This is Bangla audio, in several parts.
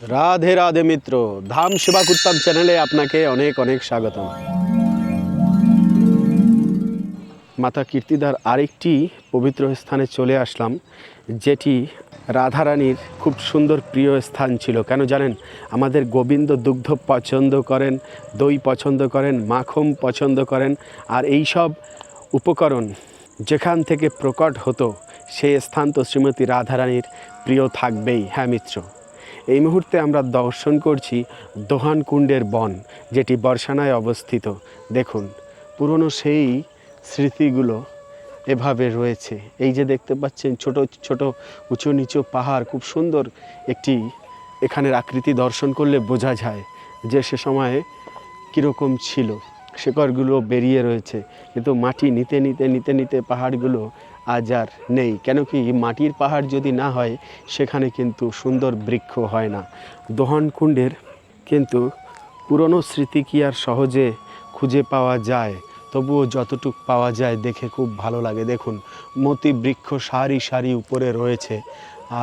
রাধে রাধে মিত্র, ধাম সেবা কুত্তাম চ্যানেলে আপনাকে অনেক অনেক স্বাগতম। মাতা কীর্তিদার আরেকটি পবিত্র স্থানে চলে আসলাম, যেটি রাধারানীর খুব সুন্দর প্রিয় স্থান ছিল। কেন জানেন? আমাদের গোবিন্দ দুগ্ধ পছন্দ করেন, দই পছন্দ করেন মাখন পছন্দ করেন, আর এই সব উপকরণ যেখান থেকে প্রকট হতো সেই স্থান তো শ্রীমতী রাধারানীর প্রিয় থাকবেই। হ্যাঁ মিত্র? এই মুহূর্তে আমরা দর্শন করছি দোহান কুণ্ডের বন, যেটি বর্ষানায় অবস্থিত। দেখুন, পুরনো সেই স্মৃতিগুলো এভাবে রয়েছে। এই যে দেখতে পাচ্ছেন, ছোট ছোট, উঁচু, নিচু পাহাড়, খুব সুন্দর একটি এখানের আকৃতি দর্শন করলে বোঝা যায় যে সে সময়ে কীরকম ছিল। শেকড়গুলো বেরিয়ে রয়েছে, কিন্তু মাটি নিতে নিতে নিতে নিতে পাহাড়গুলো আজ আর নেই। কেন কি মাটির পাহাড় যদি না হয়, সেখানে কিন্তু সুন্দর বৃক্ষ হয় না। দোহন কুণ্ডের কিন্তু পুরনো স্মৃতি কি আর সহজে খুঁজে পাওয়া যায়? তবুও যতটুক পাওয়া যায় দেখে খুব ভালো লাগে। দেখুন, মতি বৃক্ষ সারি সারি উপরে রয়েছে।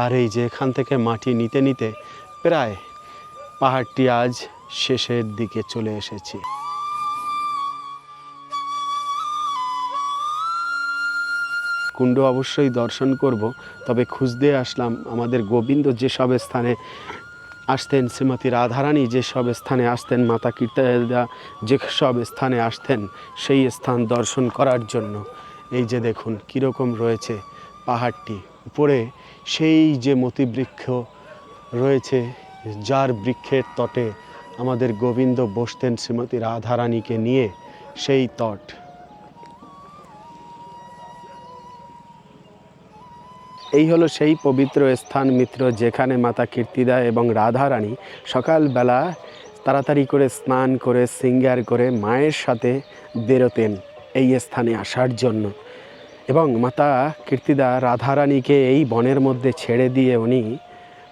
আর এই যে এখান থেকে মাটি নিতে নিতে প্রায় পাহাড়টি আজ শেষের দিকে চলে এসেছি। কুণ্ড অবশ্যই দর্শন করব, তবে খুঁজতে আসলাম আমাদের গোবিন্দ যেসব স্থানে আসতেন, শ্রীমতী রাধারানী যেসব স্থানে আসতেন, মাতা কীর্তনা যেসব স্থানে আসতেন, সেই স্থান দর্শন করার জন্য। এই যে দেখুন, কীরকম রয়েছে পাহাড়টি। উপরে সেই যে মতিবৃক্ষ রয়েছে, যার বৃক্ষের তটে আমাদের গোবিন্দ বসতেন শ্রীমতী রাধারানীকে নিয়ে, সেই তট। এই হলো সেই পবিত্র স্থান মিত্র যেখানে মাতা কীর্তিদা এবং রাধারানী সকালবেলা তাড়াতাড়ি করে স্নান করে, সিঙ্গার করে মায়ের সাথে বেরোতেন এই স্থানে আসার জন্য। এবং মাতা কীর্তিদা রাধারানীকে এই বনের মধ্যে ছেড়ে দিয়ে উনি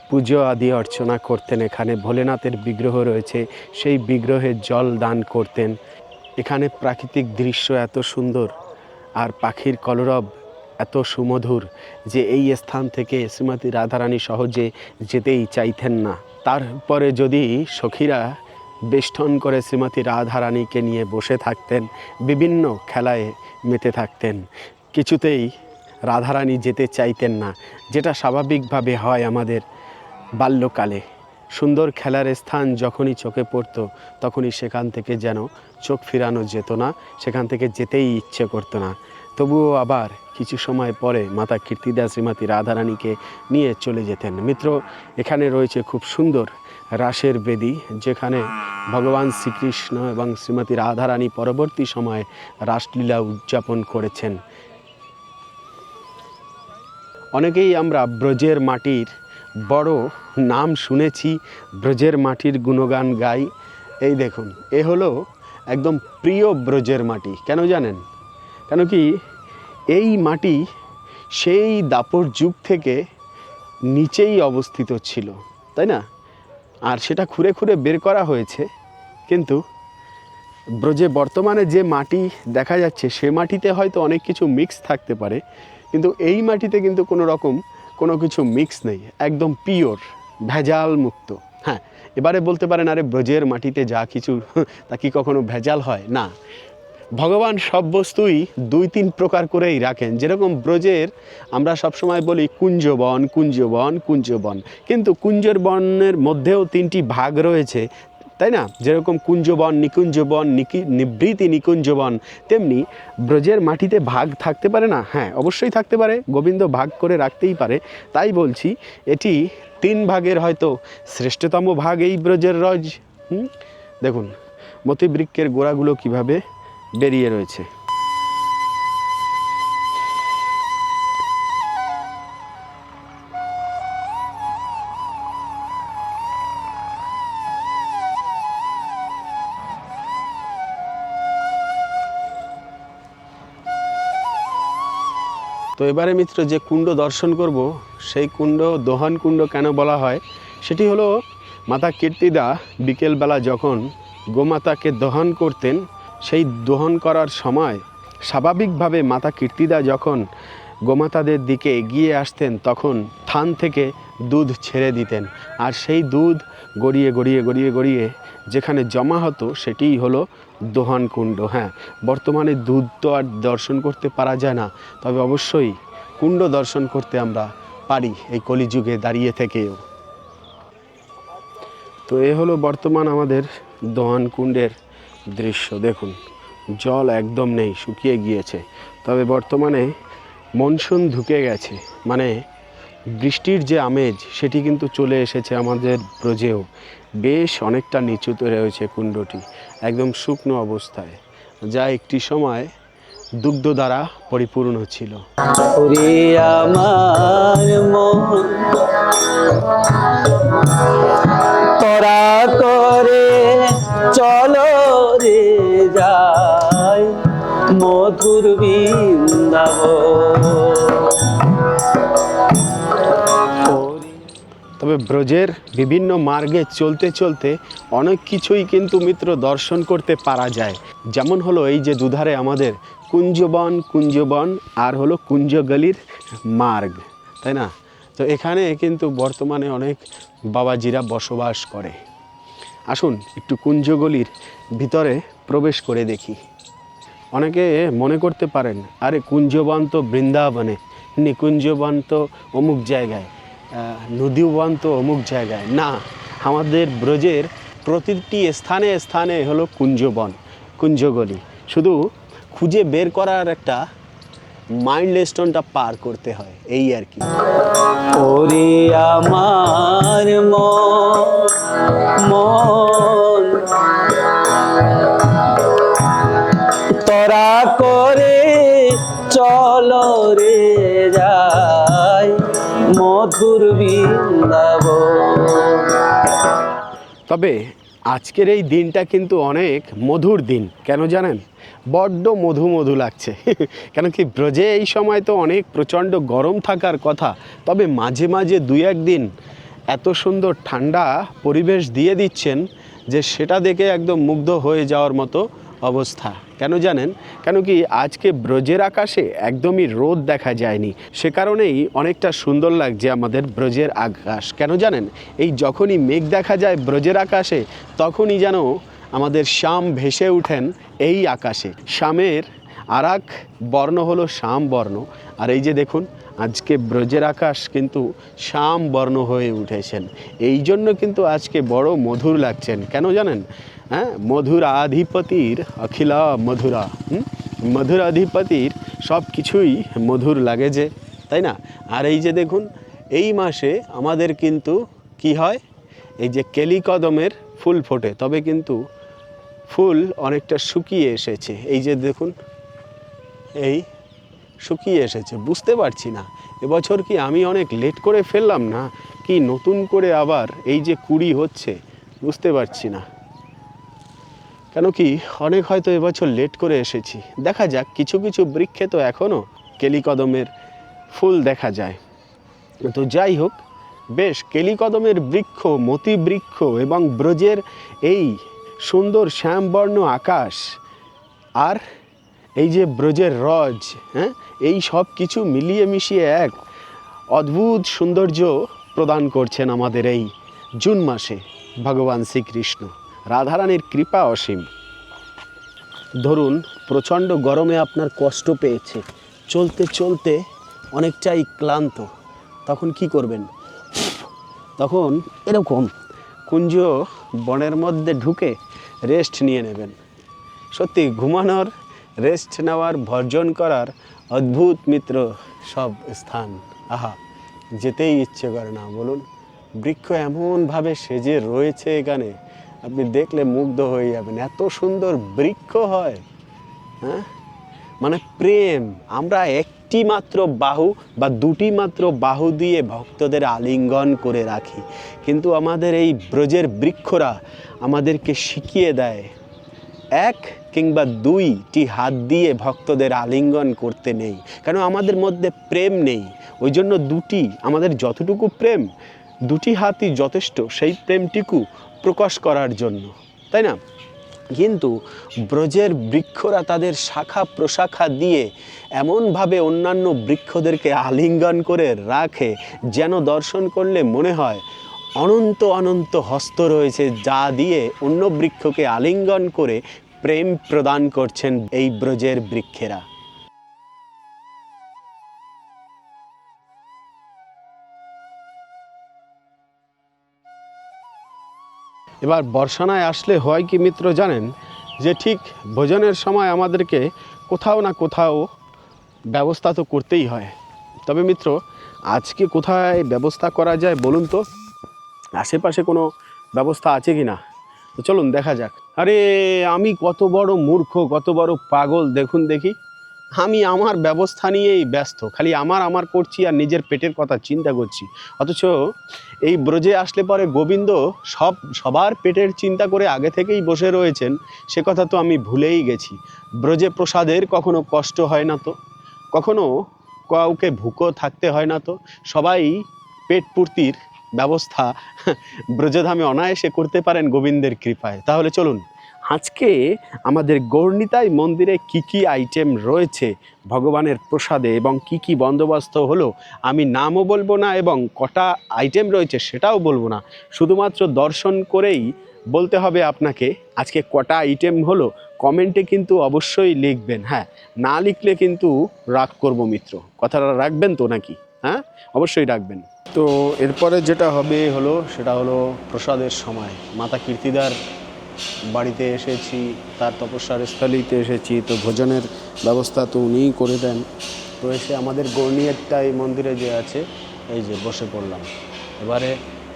পুজো আদি অর্চনা করতেন। এখানে ভোলেনাথের বিগ্রহ রয়েছে, সেই বিগ্রহে জল দান করতেন। এখানে প্রাকৃতিক দৃশ্য এত সুন্দর, আর পাখির কলরব এত সুমধুর যে এই স্থান থেকে শ্রীমতী রাধারানী সহজে যেতেই চাইতেন না। তারপরে যদি সখীরা বেষ্টন করে শ্রীমতী রাধারানীকে নিয়ে বসে থাকতেন, বিভিন্ন খেলায় মেতে থাকতেন, কিছুতেই রাধারানী যেতে চাইতেন না, যেটা স্বাভাবিকভাবে হয় আমাদের বাল্যকালে। সুন্দর খেলার স্থান যখনই চোখে পড়তো, তখনই সেখান থেকে যেন চোখ ফিরানো যেত না, সেখান থেকে যেতেই ইচ্ছে করতো না। তবুও আবার কিছু সময় পরে মাতা কীর্তিদা শ্রীমতী রাধারানীকে নিয়ে চলে যেতেন। মিত্র, এখানে রয়েছে খুব সুন্দর রাসের বেদি, যেখানে ভগবান শ্রীকৃষ্ণ এবং শ্রীমতী রাধারানী পরবর্তী সময়ে রাসলীলা উদযাপন করেছেন। অনেকেই আমরা ব্রজের মাটির বড় নাম শুনেছি, ব্রজের মাটির গুণগান গাই। এই দেখুন, এ হলো একদম প্রিয় ব্রজের মাটি, কেন জানেন? কেন কি এই মাটি সেই দাপর যুগ থেকে নিচেই অবস্থিত ছিল, তাই না? আর সেটা খুঁড়ে খুঁড়ে বের করা হয়েছে, কিন্তু ব্রজে বর্তমানে যে মাটি দেখা যাচ্ছে, সে মাটিতে হয়তো অনেক কিছু মিক্স থাকতে পারে, কিন্তু এই মাটিতে কিন্তু কোনো রকম কোনো কিছু মিক্স নেই, একদম পিওর ভেজাল মুক্ত। হ্যাঁ এবারে বলতে পারেন, আরে ব্রজের মাটিতে যা কিছু তা কি কখনো ভেজাল হয়? না ভগবান সব বস্তুই দুই তিন প্রকার করেই রাখেন। যেরকম ব্রজের আমরা সবসময় বলি কুঞ্জবন কুঞ্জবন কুঞ্জবন। কিন্তু কুঞ্জের বনের মধ্যেও তিনটি ভাগ রয়েছে, তাই না? যেরকম কুঞ্জবন, নিকুঞ্জবন, নিকি, নিবৃতি নিকুঞ্জবন, তেমনি ব্রজের মাটিতে ভাগ থাকতে পারে না? হ্যাঁ অবশ্যই থাকতে পারে, গোবিন্দ ভাগ করে রাখতেই পারে। তাই বলছি, এটি তিন ভাগের হয়তো শ্রেষ্ঠতম ভাগ এই ব্রজের রজ? দেখুন, মতিবৃক্ষের গোড়াগুলো কীভাবে বেরিয়ে রয়েছে। তো এবারে মিত্র, যে কুণ্ড দর্শন করব, সেই কুণ্ড, দোহন কুণ্ড কেন বলা হয়, সেটি হলো মাতা কীর্তিদা বিকেলবেলা যখন গোমাতাকে দহন করতেন সেই দহন করার সময় স্বাভাবিকভাবে মাতা কীর্তিদা যখন গোমাতাদের দিকে এগিয়ে আসতেন, তখন থান থেকে দুধ ছেড়ে দিতেন। আর সেই দুধ গড়িয়ে গড়িয়ে গড়িয়ে গড়িয়ে যেখানে জমা হতো, সেটিই হলো দোহান কুণ্ড। হ্যাঁ বর্তমানে দুধ তো আর দর্শন করতে পারা যায় না। তবে অবশ্যই কুণ্ড দর্শন করতে আমরা পারি এই কলিযুগে দাঁড়িয়ে থেকেও। তো এ হলো বর্তমান আমাদের দোহান কুণ্ডের দৃশ্য, দেখুন। জল একদম নেই, শুকিয়ে গিয়েছে। তবে বর্তমানে মনসুন ঢুকে গেছে। মানে বৃষ্টির যে আমেজ, সেটি কিন্তু চলে এসেছে আমাদের ব্রজেও। বেশ অনেকটা নিচুতে রয়েছে কুণ্ডটি, একদম শুকনো অবস্থায়, যা একটি সময় দুগ্ধ দ্বারা পরিপূর্ণ ছিল। তবে ব্রজের বিভিন্ন মার্গে চলতে চলতে অনেক কিছুই কিন্তু মিত্র দর্শন করতে পারা যায়। যেমন হলো এই যে দুধারে আমাদের কুঞ্জবন কুঞ্জবন আর হলো কুঞ্জগলির মার্গ, তাই না? তো এখানে কিন্তু বর্তমানে অনেক বাবাজিরা বসবাস করে। আসুন একটু কুঞ্জগলির ভিতরে প্রবেশ করে দেখি। অনেকে মনে করতে পারেন আরে কুঞ্জবন তো বৃন্দাবনে নিকুঞ্জবন তো অমুক জায়গায় আহ, নদীবন তো অমুক জায়গায়। না আমাদের ব্রজের প্রতিটি স্থানে স্থানে হলো কুঞ্জবন কুঞ্জগলি। শুধু খুঁজে বের করার একটা মাইন্ড স্টোনটা পার করতে হয় এই আর কি। ওরে আমার মন তবে আজকের এই দিনটা কিন্তু অনেক মধুর দিন, কেন জানেন? বড্ড মধু মধু লাগছে। কেন কি ব্রজে এই সময় তো অনেক প্রচণ্ড গরম থাকার কথা, তবে মাঝে মাঝে দুই একদিন এত সুন্দর ঠান্ডা পরিবেশ দিয়ে দিচ্ছেন যে সেটা দেখে একদম মুগ্ধ হয়ে যাওয়ার মতো অবস্থা। কেন জানেন? কেন কি আজকে ব্রজের আকাশে একদমই রোদ দেখা যায়নি। সে কারণেই অনেকটা সুন্দর লাগছে আমাদের ব্রজের আকাশ। কেন জানেন? এই যখনই মেঘ দেখা যায় ব্রজের আকাশে, তখনই যেন আমাদের শ্যাম ভেসে উঠেন এই আকাশে। শ্যামের আর বর্ণ হলো শ্যাম বর্ণ। আর এই যে দেখুন, আজকে ব্রজের আকাশ কিন্তু শ্যাম বর্ণ হয়ে উঠেছেন। এই জন্য কিন্তু আজকে বড় মধুর লাগছেন। কেন জানেন? হ্যাঁ? মধুরাধিপতির অখিলা মধুরা? মধুরাধিপতির সব কিছুই মধুর লাগে যে, তাই না? আর এই যে দেখুন, এই মাসে আমাদের কিন্তু কি হয়? এই যে কেলিকদমের ফুল ফোটে, তবে কিন্তু ফুল অনেকটা শুকিয়ে এসেছে। এই যে দেখুন, এই শুকিয়ে এসেছে, বুঝতে পারছি না। এবছর কি আমি অনেক লেট করে ফেললাম না? কি নতুন করে আবার এই যে কুড়ি হচ্ছে, বুঝতে পারছি না। কেন কি অনেক হয়তো এবছর লেট করে এসেছি। দেখা যাক, কিছু কিছু বৃক্ষে তো এখনও কেলিকদমের ফুল দেখা যায়। তো যাই হোক, বেশ, কেলিকদমের বৃক্ষ মতি বৃক্ষ এবং ব্রজের এই সুন্দর শ্যামবর্ণ আকাশ আর এই যে ব্রজের রজ হ্যাঁ এই সব কিছু মিলিয়ে মিশিয়ে এক অদ্ভুত সৌন্দর্য প্রদান করছেন আমাদের এই জুন মাসে ভগবান শ্রীকৃষ্ণ। রাধারানীর কৃপা অসীম। ধরুন, প্রচণ্ড গরমে আপনার কষ্ট পেয়েছে। চলতে চলতে অনেকটাই ক্লান্ত। তখন কি করবেন? তখন এরকম কুঞ্জ বনের মধ্যে ঢুকে রেস্ট নিয়ে নেবেন। সত্যি, ঘুমানোর রেস্ট নেওয়ার, ভর্জন করার অদ্ভুত মিত্র সব স্থান। আহা, যেতেই ইচ্ছে করে না। বলুন, বৃক্ষ এমনভাবে সেজে রয়েছে এখানে। আপনি দেখলে মুগ্ধ হয়ে যাবেন। এত সুন্দর বৃক্ষ হয় হ্যাঁ? মানে প্রেম। আমরা একটি মাত্র বাহু বা দুটি মাত্র বাহু দিয়ে ভক্তদের আলিঙ্গন করে রাখি। কিন্তু আমাদের এই ব্রজের বৃক্ষরা আমাদেরকে শিখিয়ে দেয়, এক কিংবা দুইটি হাত দিয়ে ভক্তদের আলিঙ্গন করতে নেই। কেন? আমাদের মধ্যে প্রেম নেই। ওই জন্য দুটি, আমাদের যতটুকু প্রেম, দুটি হাতই যথেষ্ট। সেই প্রেমটিকু প্রকাশ করার জন্য, তাই না? কিন্তু ব্রজের বৃক্ষরা তাদের শাখা প্রশাখা দিয়ে এমনভাবে অন্যান্য বৃক্ষদেরকে আলিঙ্গন করে রাখে যেন দর্শন করলে মনে হয় অনন্ত অনন্ত হস্ত রয়েছে যা দিয়ে অন্য বৃক্ষকে আলিঙ্গন করে প্রেম প্রদান করছেন এই ব্রজের বৃক্ষেরা। এবার বর্ষানায় আসলে হয় কি মিত্র জানেন? যে ঠিক ভোজনের সময় আমাদেরকে কোথাও না কোথাও ব্যবস্থা তো করতেই হয়। তবে মিত্র, আজকে কোথায় ব্যবস্থা করা যায় বলুন তো? আশেপাশে কোনো ব্যবস্থা আছে কি না? তো চলুন দেখা যাক। আরে, আমি কত বড় মূর্খ, কত বড় পাগল, দেখুন দেখি। আমি আমার ব্যবস্থা নিয়েই ব্যস্ত, খালি আমার আমার করছি আর নিজের পেটের কথা চিন্তা করছি। অথচ এই ব্রজে আসলে পরে গোবিন্দ সব, সবার পেটের চিন্তা করে আগে থেকেই বসে রয়েছেন, সে কথা তো আমি ভুলেই গেছি। ব্রজে প্রসাদের কখনো কষ্ট হয় না তো? কখনো কাউকে ভুকো থাকতে হয় না তো? সবাই পেট পূর্তির ব্যবস্থা ব্রজধামে অনায়াসে করতে পারেন গোবিন্দের কৃপায়। তাহলে চলুন আজকে আমাদের গৌরনিতাই মন্দিরে কি কি আইটেম রয়েছে, ভগবানের প্রসাদে এবং কি কি বন্দোবস্ত হলো, আমি নামও বলব না এবং কটা আইটেম রয়েছে সেটাও বলব না। শুধুমাত্র দর্শন করেই বলতে হবে আপনাকে, আজকে কটা আইটেম হলো কমেন্টে কিন্তু অবশ্যই লিখবেন হ্যাঁ। না লিখলে কিন্তু রাগ করব মিত্র। কথাটা রাখবেন তো নাকি? হ্যাঁ? অবশ্যই রাখবেন। তো এরপরে যেটা হবে হলো, সেটা হলো প্রসাদের সময়, মাতা কীর্তিদার বাড়িতে এসেছি, তার তপস্যার স্থলিতে এসেছি, তো ভোজনের ব্যবস্থা তো উনিই করে দেন। তো এসে আমাদের গৌরনিয়ারটা এই মন্দিরে যে আছে, এই যে বসে পড়লাম। এবারে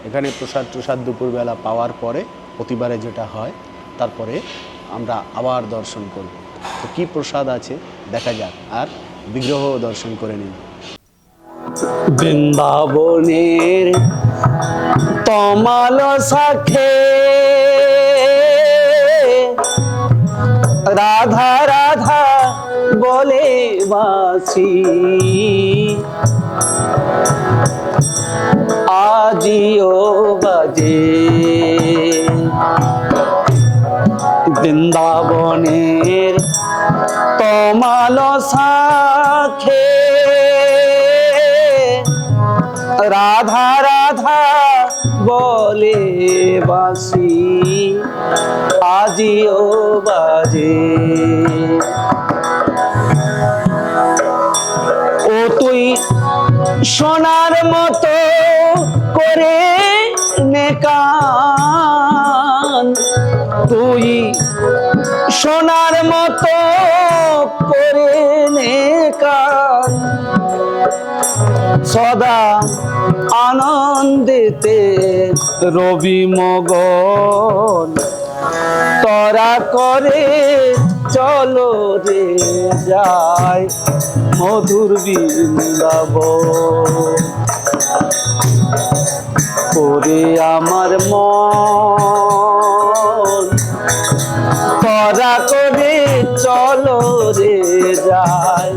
এখানে প্রসাদ প্রসাদ দুপুরবেলা পাওয়ার পরে, প্রতিবারে যেটা হয়, তারপরে আমরা আবার দর্শন করব। তো কী প্রসাদ আছে, দেখা যাক, আর বিগ্রহ দর্শন করে নিন। বৃন্দাবনের তমাল শাখে রাধা রাধা বলে বাসি আজিও বাজে বৃন্দাবনের তমাল শাখে রাধা রাধা বলে বাসি। আজিও বাজে। ও তুই সোনার মতো করে নেকান। তুই সোনার মতো করে নেকান। সদা আনন্দিতে রবি মগন। তরা করে চলো রে যায় মধুর বৃন্দাব করে আমার মন চলো রে যায়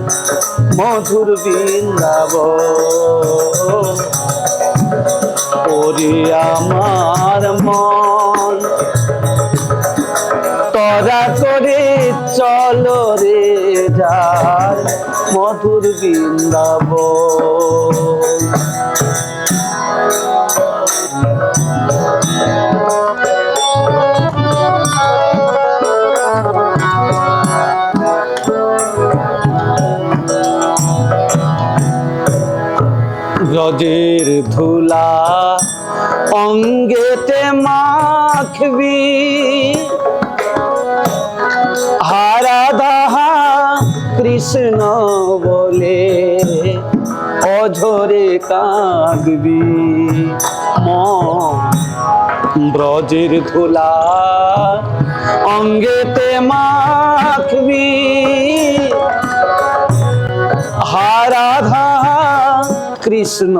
মধুর বৃন্দাব ওরে আমার মন, তরা করে চলো রে যায় মধুর বৃন্দাব ব্রজের ধুলা অঙ্গেতে মাখবি। হারা দাহা কৃষ্ণ বলে অঝরে কাঁদবি। ব্রজের ধুলা অঙ্গেতে মাখবি। কৃষ্ণ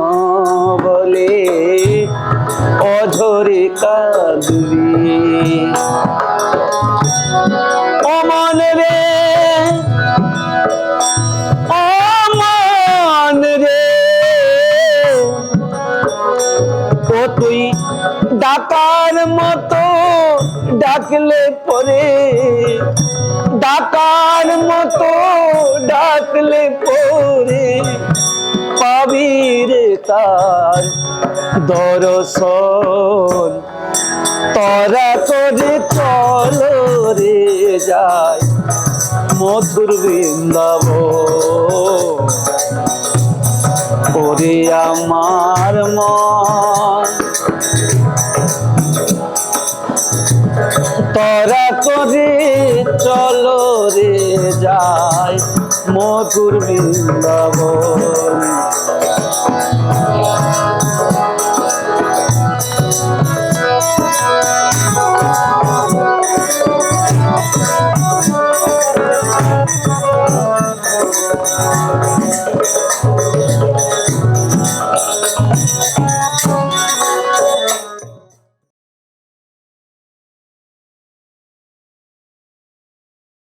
বলে অঝরে কাঁদবি। অমন রে অমন রে, ও তুই ডাকার মতো ডাকলে পরে ডাকার মতো ডাকলে পরে পাবি তার দর্শন। তরা করে চল রে যায় মধুর বৃন্দাব ওরে আমার মন। তরা করে চলো রে যায় মধুর বৃন্দাবন।